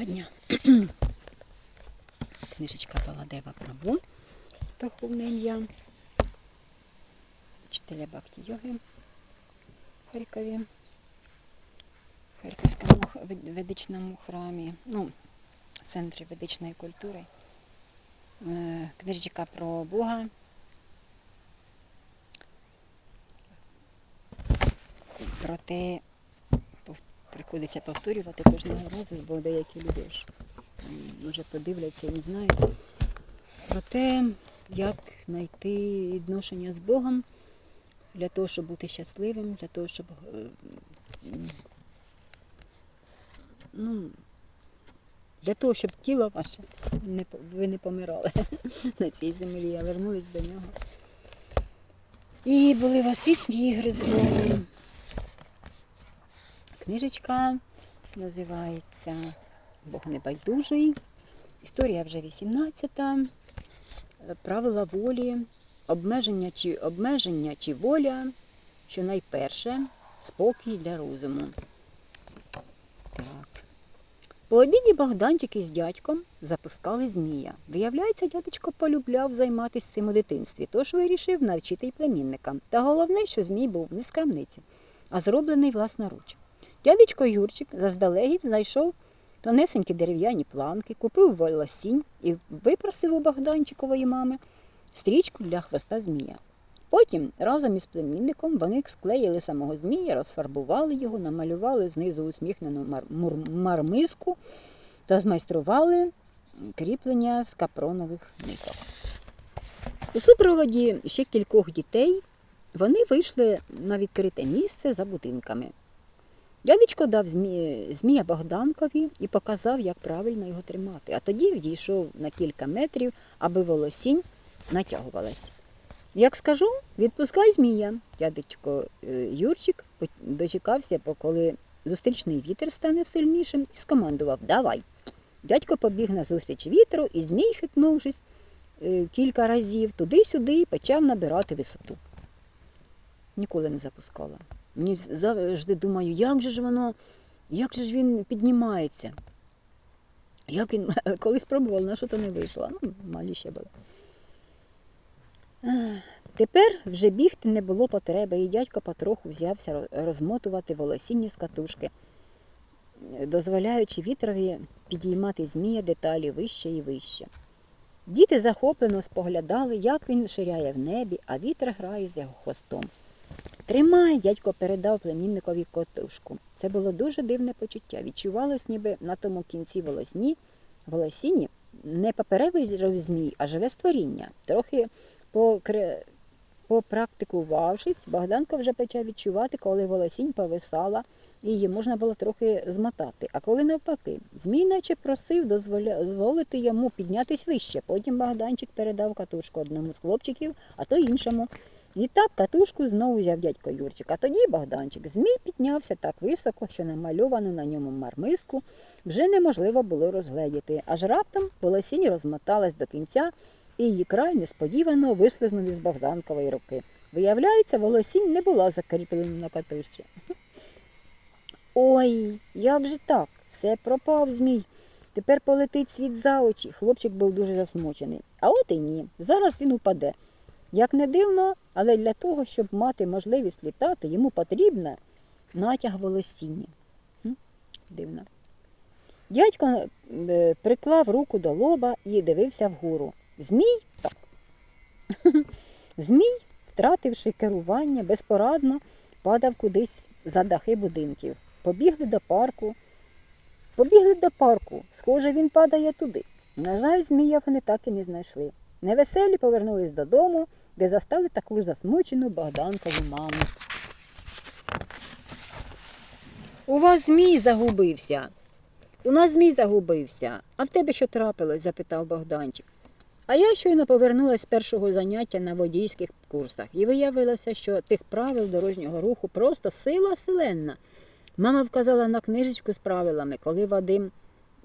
Доброго дня. Книжечка Баладева Прабу, духовне ім'я, вчителя Бхакти йоги в Харкові, в Харківському ведичному храмі, ну, центрі ведичної культури. Е, Книжечка про Бога. Проте пов- приходиться повторювати кожного разу, бо деякі люди ж може подивляться і не знають. Про те, як знайти відношення з Богом для того, щоб бути щасливим, для того, щоб е, ну, для того, щоб тіло ваше не, ви не помирали на цій землі, а вернулись до нього. І були восичні ігри з Богом. Книжечка називається Бог небайдужий. Історія вже 18-та. Е, Правила волі, обмеження чи, обмеження чи воля, що найперше спокій для розуму. Так. По обіді Богданчик із дядьком запускали змія. Виявляється, дядечко полюбляв займатися цим у дитинстві, тож вирішив навчити й племінника. Та головне, що змій був не з крамниці, а зроблений власноруч. Дядечко Юрчик заздалегідь знайшов тонесенькі дерев'яні планки, купив волосінь і випросив у Богданчикової мами стрічку для хвоста змія. Потім разом із племінником вони склеїли самого змія, розфарбували його, намалювали знизу усміхнену мар- мур- мармиску та змайстрували кріплення з капронових ниток. У супроводі ще кількох дітей вони вийшли на відкрите місце за будинками. Дядечко дав змі... змія Богданкові і показав, як правильно його тримати. А тоді відійшов на кілька метрів, аби волосінь натягувалась. Як скажу, відпускай змія. Дядечко е, Юрчик дочекався, коли зустрічний вітер стане сильнішим, і скомандував Давай. Дядько побіг на зустріч вітру, і змій, хитнувшись е, кілька разів туди-сюди, почав набирати висоту. Ніколи не запускала. Мені завжди думаю, як же ж воно, як же ж він піднімається. Як він колись пробувала, на що то не вийшло. Ну, малі ще були. Тепер вже бігти не було потреби, і дядько потроху взявся розмотувати волосіння з катушки, дозволяючи вітрові підіймати змія деталі вище і вище. Діти захоплено споглядали, як він ширяє в небі, а вітер грає з його хвостом. Тримай, дядько передав племінникові котушку. Це було дуже дивне почуття. Відчувалось, ніби на тому кінці волосні, волосіні не паперевий змій, а живе створіння. Трохи покри... попрактикувавшись, Богданко вже почав відчувати, коли волосінь повисала, і її можна було трохи змотати. А коли навпаки, змій наче просив дозволити йому піднятись вище. Потім Богданчик передав катушку одному з хлопчиків, а то іншому. І так катушку знову взяв дядько Юрчик. А тоді Богданчик змій піднявся так високо, що намальовану на ньому мармиску вже неможливо було розгледіти. Аж раптом волосінь розмоталась до кінця, і її край несподівано вислизнув із Богданкової руки. Виявляється, волосінь не була закріплена на катушці. Ой, як же так? Все пропав змій. Тепер полетить світ за очі. Хлопчик був дуже засмучений. А от і ні. Зараз він упаде. Як не дивно, але для того, щоб мати можливість літати, йому потрібна натяг волосіння. Дивно. Дядько е, приклав руку до лоба і дивився вгору. Змій так. Змій, втративши керування, безпорадно падав кудись за дахи будинків. Побігли до парку. Побігли до парку. Схоже, він падає туди. На жаль, змія вони так і не знайшли. Невеселі повернулись додому, де застали таку ж засмучену Богданкову маму. У вас змій загубився. У нас змій загубився. А в тебе що трапилось? запитав Богданчик. А я щойно повернулася з першого заняття на водійських курсах і виявилося, що тих правил дорожнього руху просто сила селенна. Мама вказала на книжечку з правилами, коли Вадим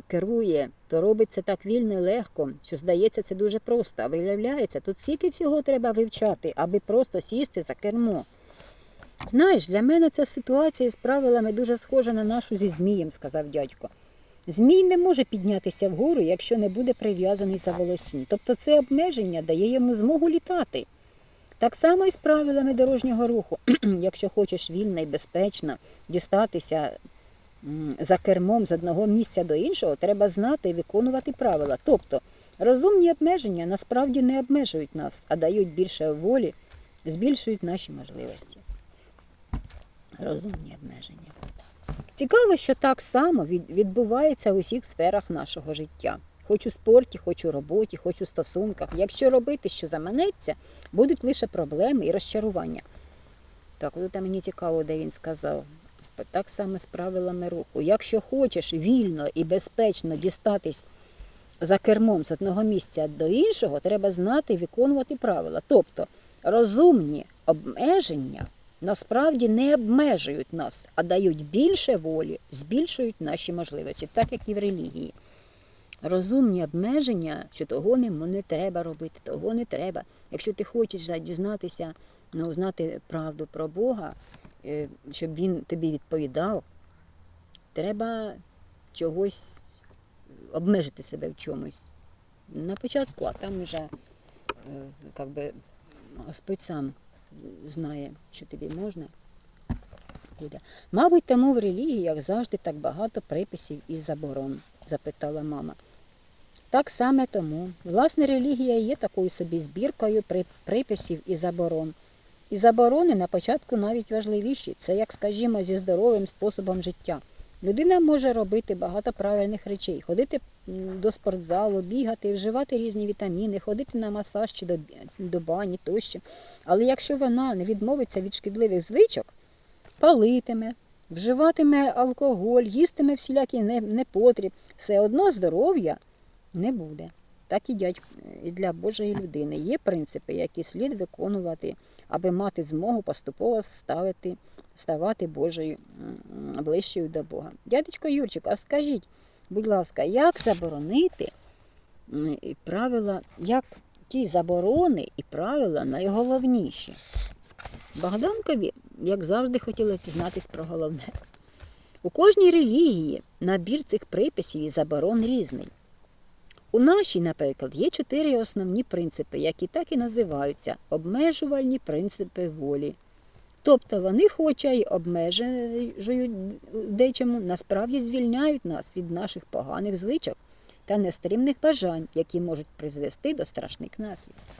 керує, то робиться так вільно і легко, що здається, це дуже просто. А виявляється, тут скільки всього треба вивчати, аби просто сісти за кермо. Знаєш, для мене ця ситуація з правилами дуже схожа на нашу зі Змієм, сказав дядько. Змій не може піднятися вгору, якщо не буде прив'язаний за волосінь. Тобто це обмеження дає йому змогу літати. Так само і з правилами дорожнього руху. Якщо хочеш вільно і безпечно дістатися за кермом з одного місця до іншого, треба знати і виконувати правила. Тобто розумні обмеження насправді не обмежують нас, а дають більше волі, збільшують наші можливості. Розумні обмеження. Цікаво, що так само відбувається у всіх сферах нашого життя. Хоч у спорті, хоч у роботі, хоч у стосунках. Якщо робити, що заманеться, будуть лише проблеми і розчарування. Так, от мені цікаво, де він сказав. Так само з правилами руху. Якщо хочеш вільно і безпечно дістатись за кермом з одного місця до іншого, треба знати і виконувати правила. Тобто розумні обмеження насправді не обмежують нас, а дають більше волі, збільшують наші можливості, так як і в релігії. Розумні обмеження, що того не, не треба робити, того не треба. Якщо ти хочеш дізнатися, ну, знати правду про Бога, щоб він тобі відповідав, треба чогось обмежити себе в чомусь. На початку, а там вже е, как би, Господь сам знає, що тобі можна. Буде. Мабуть, тому в релігії, як завжди, так багато приписів і заборон, запитала мама. Так саме тому. Власне, релігія є такою собі збіркою приписів і заборон. І заборони на початку навіть важливіші. Це, як скажімо, зі здоровим способом життя. Людина може робити багато правильних речей, ходити до спортзалу, бігати, вживати різні вітаміни, ходити на масаж чи до, до бані тощо. Але якщо вона не відмовиться від шкідливих звичок, палитиме, вживатиме алкоголь, їстиме всілякий непотріб, все одно здоров'я не буде. Так і і для Божої людини. Є принципи, які слід виконувати, аби мати змогу поступово ставити, ставати Божою ближчою до Бога. Дядечко Юрчик, а скажіть, будь ласка, як заборонити правила, як ті заборони і правила найголовніші? Богданкові, як завжди, хотілося дізнатись про головне. У кожній релігії набір цих приписів і заборон різний. У нашій, наприклад, є чотири основні принципи, які так і називаються обмежувальні принципи волі. Тобто вони, хоча й обмежують дечому, насправді звільняють нас від наших поганих звичок та нестримних бажань, які можуть призвести до страшних наслідків.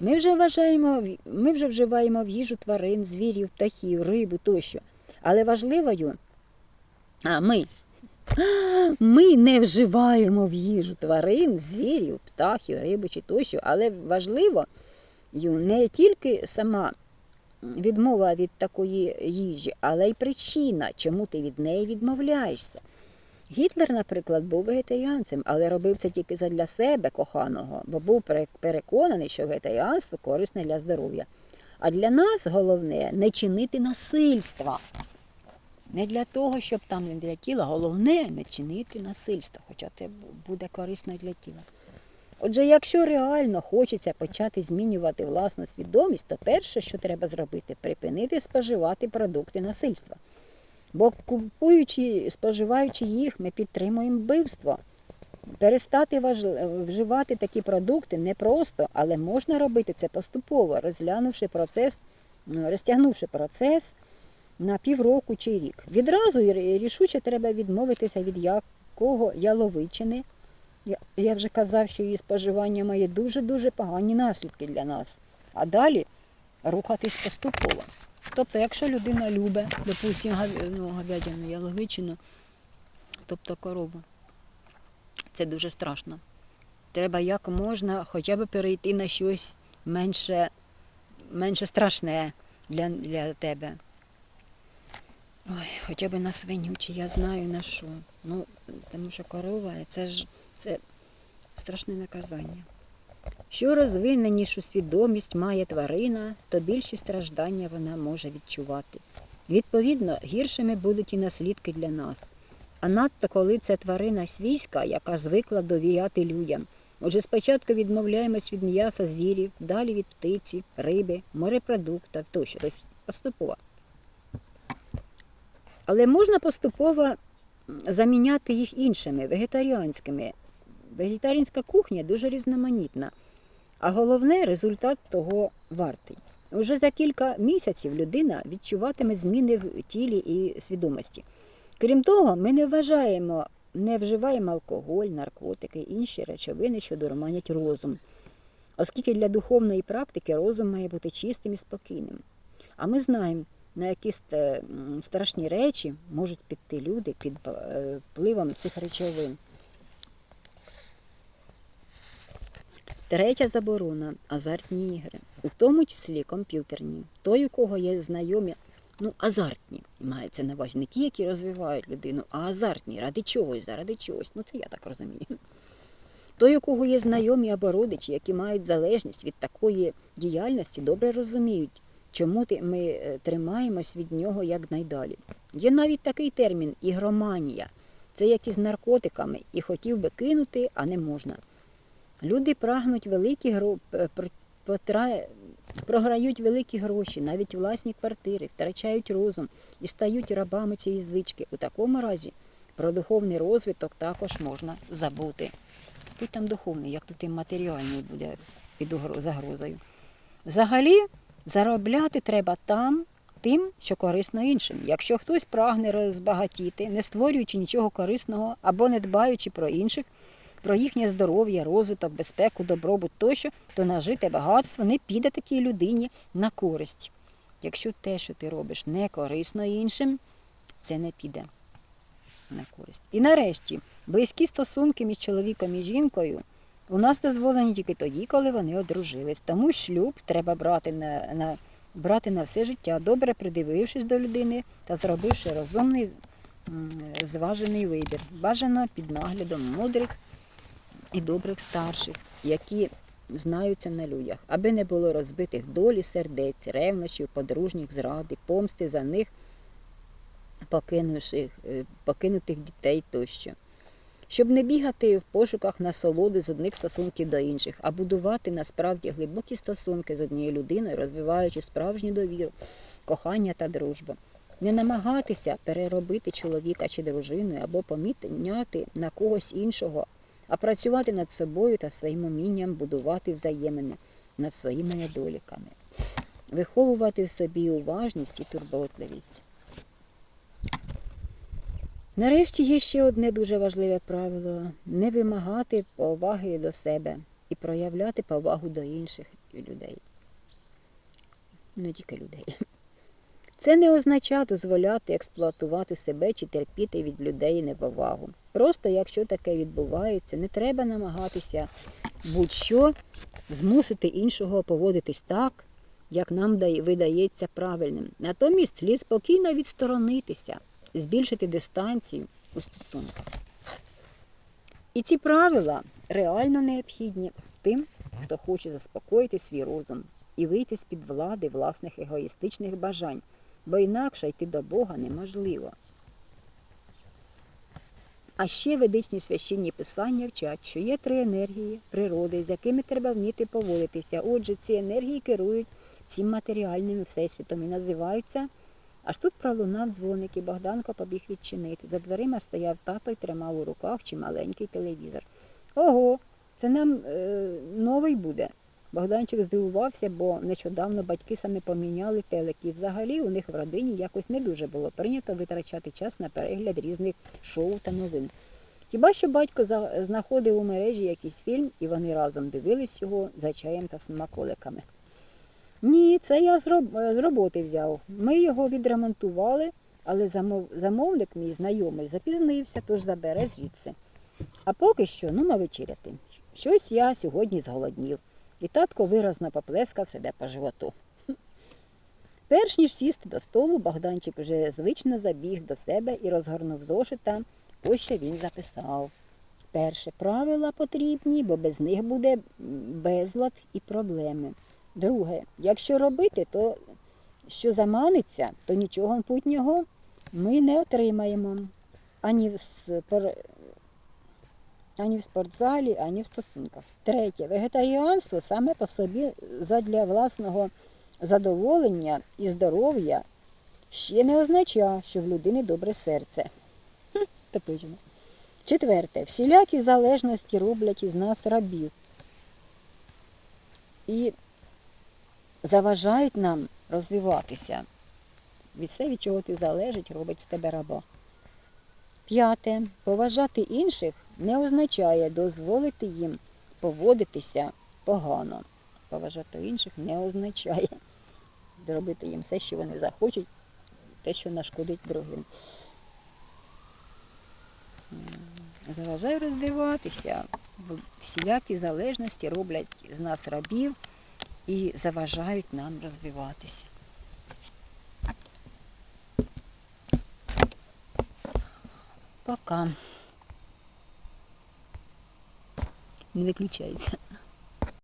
Ми вже, вважаємо, ми вже вживаємо в їжу тварин, звірів, птахів, рибу тощо. Але важливою, а ми, ми не вживаємо в їжу тварин, звірів, птахів, рибу чи тощо, але важливо не тільки сама відмова від такої їжі, але й причина, чому ти від неї відмовляєшся. Гітлер, наприклад, був вегетаріанцем, але робив це тільки задля себе коханого, бо був переконаний, що вегетаріанство корисне для здоров'я. А для нас головне не чинити насильства. Не для того, щоб там не для тіла, головне не чинити насильство, хоча це буде корисно для тіла. Отже, якщо реально хочеться почати змінювати власну свідомість, то перше, що треба зробити, припинити споживати продукти насильства. Бо купуючи, споживаючи їх, ми підтримуємо вбивство. Перестати вживати такі продукти непросто, але можна робити це поступово, розглянувши процес, ну, розтягнувши процес на півроку чи рік. Відразу рішуче треба відмовитися від якого яловичини. Я, вже казав, що її споживання має дуже-дуже погані наслідки для нас. А далі рухатись поступово. Тобто, якщо людина любить, допустимо, ну, говядину, яловичину, тобто корову, це дуже страшно. Треба як можна хоча б перейти на щось менше, менше страшне для, для тебе. Ой, хоча б на свиню, чи я знаю на що. Ну, тому що корова це ж це страшне наказання. Що розвиненішу свідомість має тварина, то більші страждання вона може відчувати. Відповідно, гіршими будуть і наслідки для нас. А надто коли це тварина свійська, яка звикла довіряти людям. Отже, спочатку відмовляємось від м'яса звірів, далі від птиці, риби, морепродуктів тощо. Тобто поступово. Але можна поступово заміняти їх іншими, вегетаріанськими. Вегетаріанська кухня дуже різноманітна, а головне результат того вартий. Уже за кілька місяців людина відчуватиме зміни в тілі і свідомості. Крім того, ми не вважаємо, не вживаємо алкоголь, наркотики, інші речовини, що дурманять розум. Оскільки для духовної практики розум має бути чистим і спокійним. А ми знаємо, на якісь страшні речі можуть піти люди під е, впливом цих речовин. Третя заборона азартні ігри, у тому числі комп'ютерні. Той, у кого є знайомі, ну, азартні, мається на увазі, не ті, які розвивають людину, а азартні, ради чогось, заради чогось. Ну, це я так розумію. Той, у кого є знайомі або родичі, які мають залежність від такої діяльності, добре розуміють, чому ми е, тримаємось від нього якнайдалі. Є навіть такий термін ігроманія. Це як із наркотиками, і хотів би кинути, а не можна. Люди прагнуть великі гро... програють великі гроші, навіть власні квартири, втрачають розум і стають рабами цієї звички. У такому разі про духовний розвиток також можна забути. Який там духовний, як тут і матеріальний буде під загрозою. Взагалі, заробляти треба там, тим, що корисно іншим. Якщо хтось прагне розбагатіти, не створюючи нічого корисного або не дбаючи про інших, про їхнє здоров'я, розвиток, безпеку, добробут тощо, то нажите багатство не піде такій людині на користь. Якщо те, що ти робиш, не корисно іншим, це не піде на користь. І нарешті, близькі стосунки між чоловіком і жінкою у нас дозволені тільки тоді, коли вони одружились. Тому шлюб треба брати на, на, брати на все життя, добре придивившись до людини та зробивши розумний, зважений вибір. Бажано під наглядом мудрих і добрих старших, які знаються на людях, аби не було розбитих долі сердець, ревнощів, подружніх зради, помсти за них е, покинутих дітей тощо. Щоб не бігати в пошуках насолоди з одних стосунків до інших, а будувати насправді глибокі стосунки з однією людиною, розвиваючи справжню довіру, кохання та дружбу. Не намагатися переробити чоловіка чи дружину або поміняти на когось іншого, а працювати над собою та своїм умінням будувати взаємини над своїми недоліками, виховувати в собі уважність і турботливість. Нарешті є ще одне дуже важливе правило не вимагати поваги до себе і проявляти повагу до інших людей. Не тільки людей. Це не означає дозволяти експлуатувати себе чи терпіти від людей неповагу. Просто якщо таке відбувається, не треба намагатися будь-що змусити іншого поводитись так, як нам видається правильним. Натомість слід спокійно відсторонитися, збільшити дистанцію у стосунках. І ці правила реально необхідні тим, хто хоче заспокоїти свій розум і вийти з-під влади власних егоїстичних бажань, бо інакше йти до Бога неможливо. А ще ведичні священні писання вчать, що є три енергії природи, з якими треба вміти поводитися. Отже, ці енергії керують всім матеріальним всесвітом і називаються. Аж тут пролунав дзвоник, і Богданко побіг відчинити. За дверима стояв тато й тримав у руках чималенький телевізор. Ого, це нам е, новий буде. Богданчик здивувався, бо нещодавно батьки саме поміняли телек. І взагалі у них в родині якось не дуже було прийнято витрачати час на перегляд різних шоу та новин. Хіба що батько знаходив у мережі якийсь фільм, і вони разом дивились його за чаєм та смаколиками. Ні, це я з роб- з роботи взяв. Ми його відремонтували, але замов... замовник, мій знайомий, запізнився, тож забере звідси. А поки що, ну, ма вечеряти. Щось я сьогодні зголоднів. І татко виразно поплескав себе по животу. Перш ніж сісти до столу, Богданчик вже звично забіг до себе і розгорнув зошита, ось що він записав. Перше, правила потрібні, бо без них буде безлад і проблеми. Друге, якщо робити, то що заманиться, то нічого путнього ми не отримаємо. Ані в, спор... ані в спортзалі, ані в стосунках. Третє, вегетаріанство саме по собі задля власного задоволення і здоров'я ще не означає, що в людини добре серце. Хм. Четверте. Всілякі залежності роблять із нас рабів. І заважають нам розвиватися. Від все, від чого ти залежить, робить з тебе раба. П'яте. Поважати інших не означає дозволити їм поводитися погано. Поважати інших не означає робити їм все, що вони захочуть, те, що нашкодить другим. М, Заважає розвиватися. Всілякі залежності роблять з нас рабів і заважають нам розвиватися. Пока. Не виключається.